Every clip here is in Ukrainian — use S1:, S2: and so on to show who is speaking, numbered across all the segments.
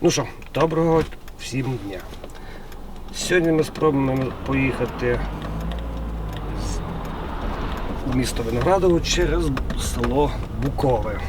S1: Ну що, доброго всім дня. Сьогодні ми спробуємо поїхати з- в місто Виноградово через село Букове.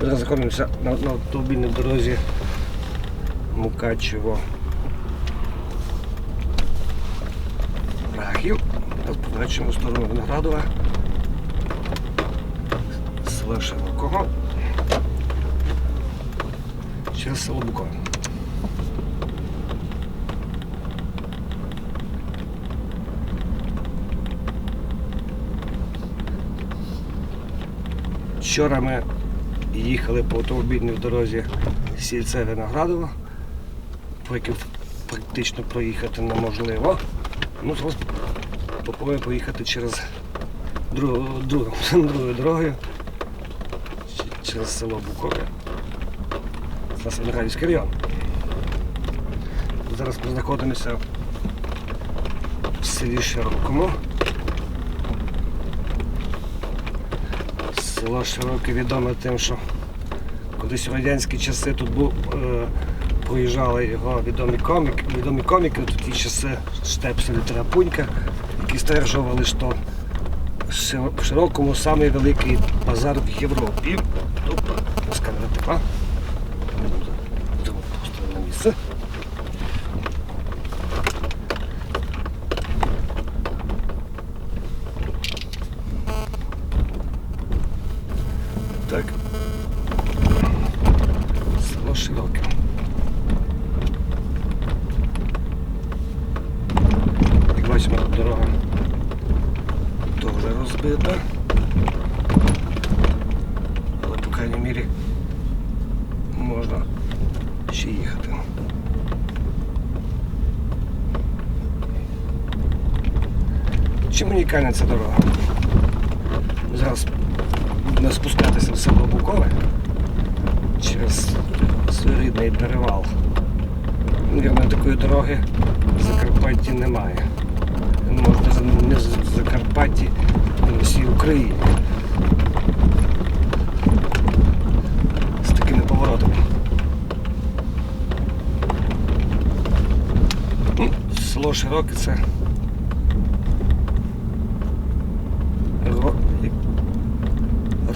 S1: Зараз знаходимося на, автомобільній дорозі Мукачево. Рахів. Поворачуємо сторону Виноградова. Села Широкого. Через село Букове. Вчора ми їхали по автомобільній дорозі сільце Виноградово, по якій практично проїхати неможливо. Ну, попробуємо поїхати через другу, другу, другою дорогою через село Букове. Це нас Виноградівський район. Зараз ми знаходимося в селі Широкому. Село Широке відоме тим, що колись у радянські часи тут був, е, проїжджали його відомі коміки, відомі коміки, тут ті часи Штепсель і Тарапунька, які стверджували, що в Широкому самий великий базар в Європі. Тобто, камера текла. Будемо поставити на місце. Так. Село Широке. Як бачимо, тут дорога дуже розбита. Але, по крайній мірі, можна ще їхати. Чим унікальна ця дорога? Зараз будемо спускатися в село Букове через своєрідний перевал. Вірно, такої дороги в Закарпатті немає. Може, не в Закарпатті, а в всій Україні. З такими поворотами. Ну, Село Широке це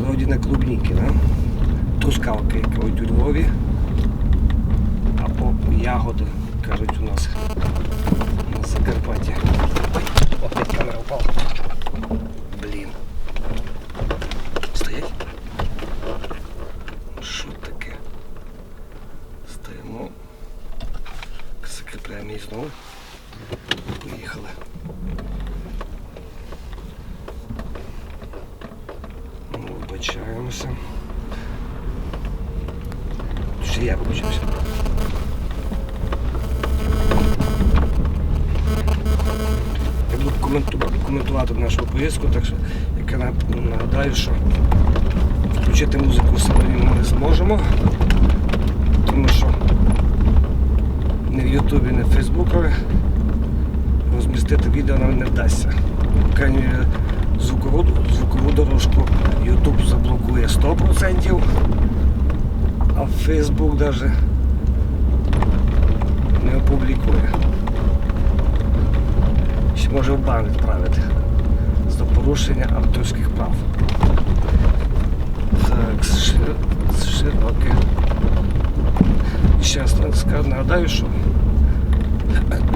S1: родина клубніки, да? Трускавки, як кажуть у Львові. Або ягоди, кажуть у нас на Закарпатті. Ой, опять камера упала. Блін. Стоять? Що таке? Стоїмо. Закріпляємо її знову. Поїхали. Ну, Вибачаємося. Ще я вибачаюся. Я буду коментувати, нашу поїздку, так що я нагадаю, що включити музику салоні ми не зможемо, тому що ні в Ютубі, ні в Фейсбукові розмістити відео нам не вдасться. Крайній мірі, звукову, звукову дорожку YouTube заблокує 100%, а Facebook навіть не опублікує. Ще може в бан відправити за порушення авторських прав. Так, ши- широке. Ще раз нагадаю, що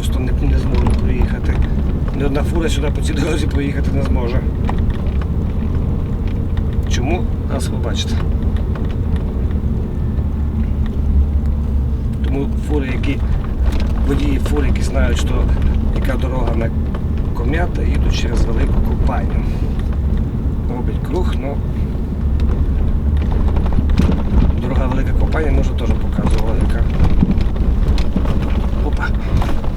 S1: просто не, не зможу проїхати. Ні одна фура сюди по цій дорозі проїхати не зможе. Чому? Нас побачите. Тому фури, які водії фури, які знають, що яка дорога на ком'ята, їдуть через велику купальню. Робить круг, але дорога велика купальня, може теж показувала яка. Опа.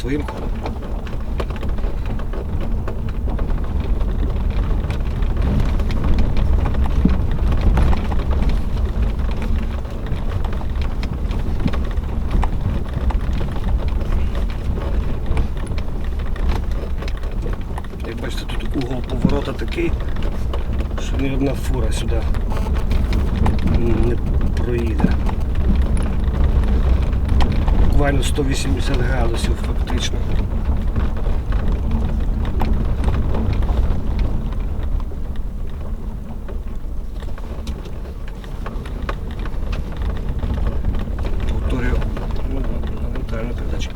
S1: Своїм Буквально 180 градусів фактично. Повторюю, ну, на нейтральну передачу.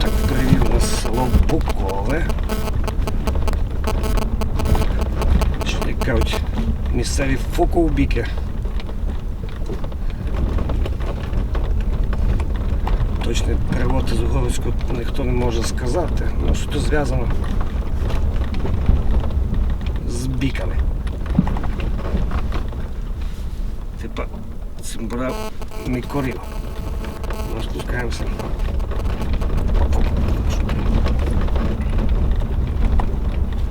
S1: Так, впереді у нас село Букове. Що як кажуть, місцеві фоковбіки. Точний перевод з угорського ніхто не може сказати. Ну, що зв'язано з біками. Типа цимбра не корів. Ми спускаємося.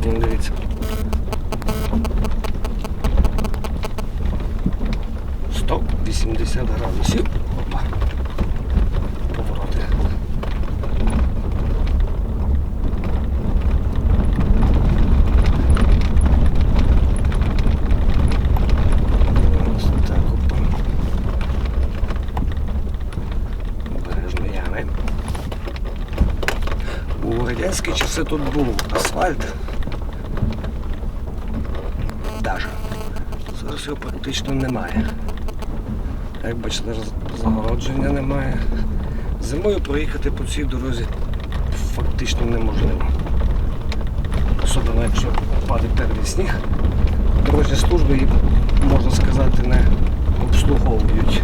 S1: Дивіться. Сто вісімдесят градусів. Опа. Повороти. Ось так, опа. Обережно ями. У радянські часи тут був асфальт. Даже. Зараз його практично немає. Як бачите, загородження немає. Зимою проїхати по цій дорозі фактично неможливо. Особливо якщо падає перший сніг. Дорожні служби її, можна сказати, не обслуговують.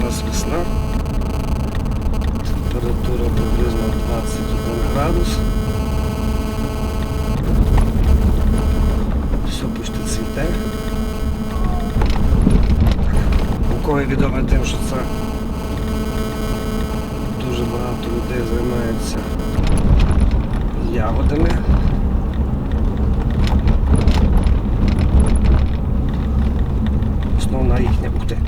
S1: у нас весна. Температура приблизно 21 градус. Все почти цвіте. Буковий відоме тим, що це дуже багато людей займається ягодами. Основна їхня бухти.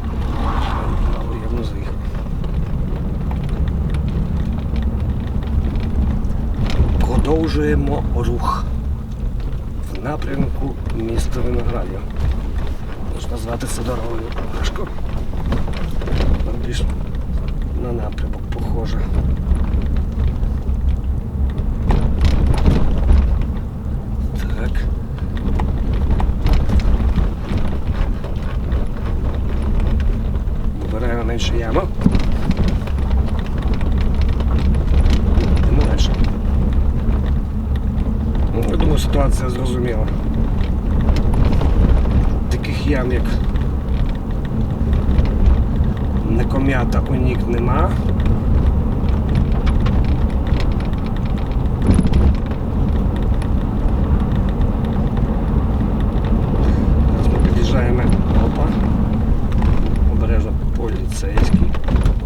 S1: Продовжуємо рух в напрямку міста Виноградів. Можна назвати це дорогою важко. Вона Більш на напрямок похоже. Так. Вибираємо менше яму. Йдемо далі. Ну, я думаю, ситуація зрозуміла. Таких ям, як Неком'ята унік нема. Зараз ми під'їжджаємо. Опа. Обережно поліцейський.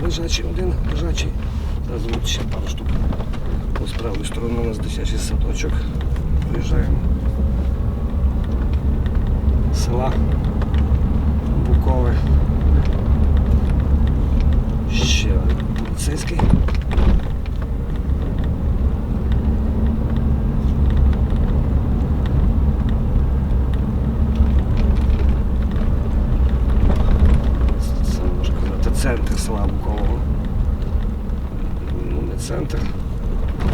S1: Лежачий один, лежачий. Зараз ще пару штук. З правої сторони у нас дитячий садочок. Виїжджаємо. Села Букове. Ще один поліцейський. Центр села Букового. Ну, не центр.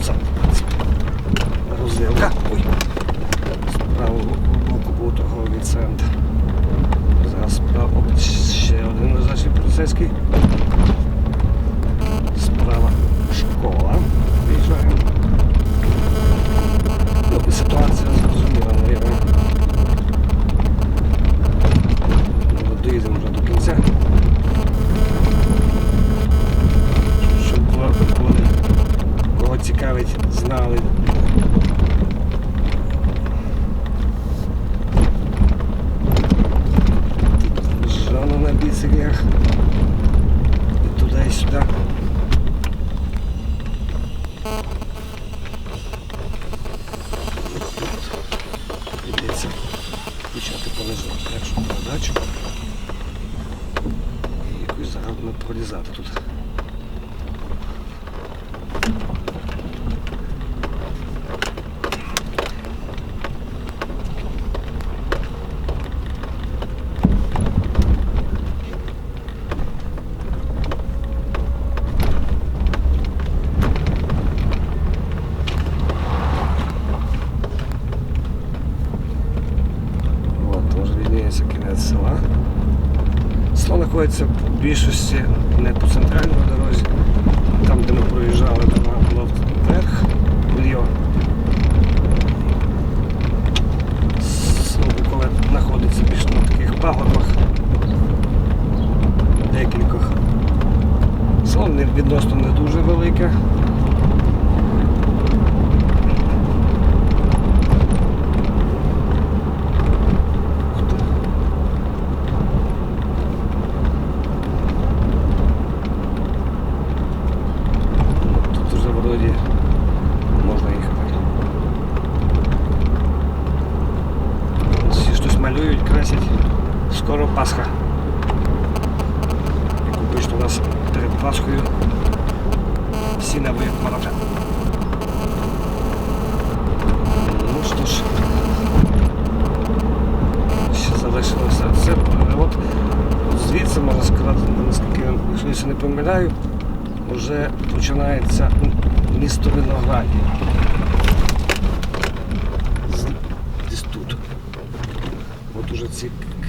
S1: Це розвилка. Ой. З правого боку був торговий центр. Зараз справа ще один лежачий поліцейський. Справа школа. Виїжджаємо. Ну, ситуація зрозуміла, наверное. Ну, Доїдемо вже до кінця. Щоб кого цікавить, знали.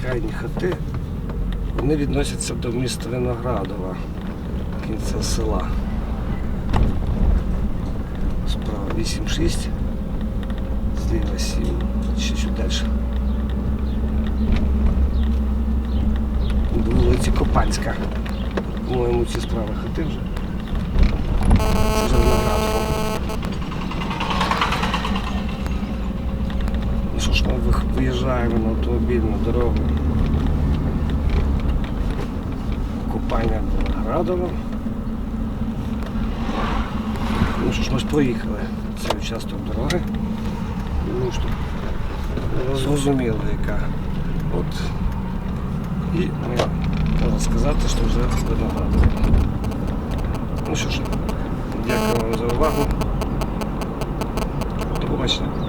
S1: Крайні хати, вони відносяться до міста Виноградова, кінця села. Справа 8-6, зліва 7, ще чуть далі. До вулиці Копанська. По-моєму, ці справи хати вже. Це вже Виноградово. Виїжджаємо на автомобільну дорогу купання Градово. Ну що ж, ми ж проїхали цей участок дороги. Ну що, зрозуміло, яка. От. І ми, можна сказати, що вже виноградово. Ну що ж, дякую вам за увагу. До побачення.